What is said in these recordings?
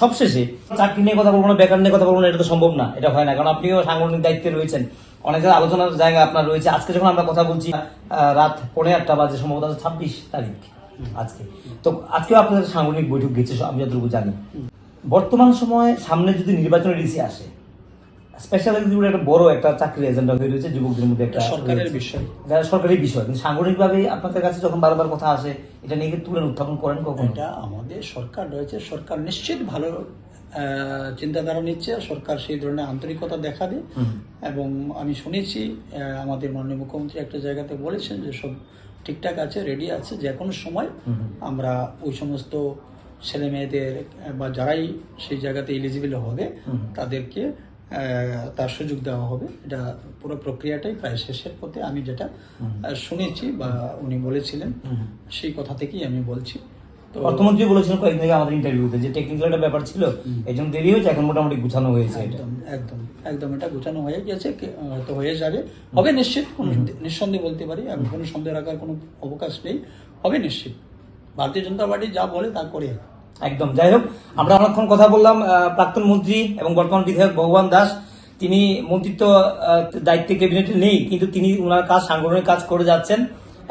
সবশেষে চাকরি নিয়ে কথা বলব না, বেকার নিয়ে কথা বলব না, এটা তো সম্ভব না, এটা হয় না। কারণ আপনিও সাংগঠনিক দায়িত্বে রয়েছেন। অনেক আলোচনার জায়গা আপনার রয়েছে। আজকে যখন আমরা কথা বলছি রাত পনেরো আটটা বাজে, সম্ভবত ছাব্বিশ তারিখ আজকে। তো আজকেও আপনাদের সাংগঠনিক বৈঠক গেছে, আমি যতটুকু জানি। বর্তমান সময়ে সামনে যদি নির্বাচনের ইসি আসে স্পেশাল একটা বড় একটা চাকরির এজেন্ডা হয়ে রয়েছে যুবকদের মধ্যে একটা সরকারের বিষয়। যারা সরকারি বিষয়। কিন্তু সাংগঠনিকভাবে আপনাদের কাছে যখন বারবার কথা আসে এটা নিয়ে তুলে উত্থাপন করেন কখন? এটা আমাদের সরকার রয়েছে। সরকার নিশ্চিত ভালো চিন্তাধারা নিচ্ছে। সরকার সেই ধরনের আন্তরিকতা দেখাবে এবং আমি শুনেছি আমাদের মাননীয় মুখ্যমন্ত্রী একটা জায়গাতে বলেছেন যে সব ঠিকঠাক আছে রেডি আছে। যে কোনো সময় আমরা ওই সমস্ত ছেলে মেয়েদের বা যারাই সেই জায়গাতে এলিজিবল হবে তাদেরকে তার সুযোগ দেওয়া হবে। এটা পুরো প্রক্রিয়াটাই প্রায় শেষের পথে আমি যেটা শুনেছি বা উনি বলেছিলেন সেই কথা থেকেই আমি বলছি। তো অর্থমন্ত্রী বলেছিলেন কয়েকদিন আগে আমাদের ইন্টারভিউতে যে টেকনিক্যাল একটা ব্যাপার ছিল এই জন্য দেরি হয়েছে এখন মোটামুটি গুছানো হয়েছে এটা। একদম একদম একদম এটা গোছানো হয়ে গেছে হয়তো হয়ে যাবে। হবে নিশ্চিত কোনো নিঃসন্দেহে বলতে পারি আমি কোনো সন্দেহ রাখার কোনো অবকাশ নেই। হবে নিশ্চিত। ভারতীয় জনতা পার্টি যা বলে তা করে। একদম। যাই হোক, আমরা অনেকক্ষণ কথা বললাম প্রাক্তন মন্ত্রী এবং বর্তমান বিধায়ক ভগবান দাস। তিনি মন্ত্রিত্ব দায়িত্বে ক্যাবিনেটে নেই, কিন্তু তিনি ওনার কাজ, সাংগঠনিক কাজ করে যাচ্ছেন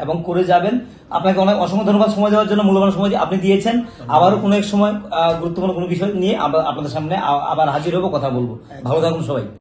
এবং করে যাবেন। আপনাকে অনেক অসংখ্য ধন্যবাদ সময় দেওয়ার জন্য, মূল্যবান সময় আপনি দিয়েছেন। আবারও কোনো এক সময় গুরুত্বপূর্ণ কোনো বিষয় নিয়ে আপনাদের সামনে আবার হাজির হব, কথা বলব। ভালো থাকুন সবাই।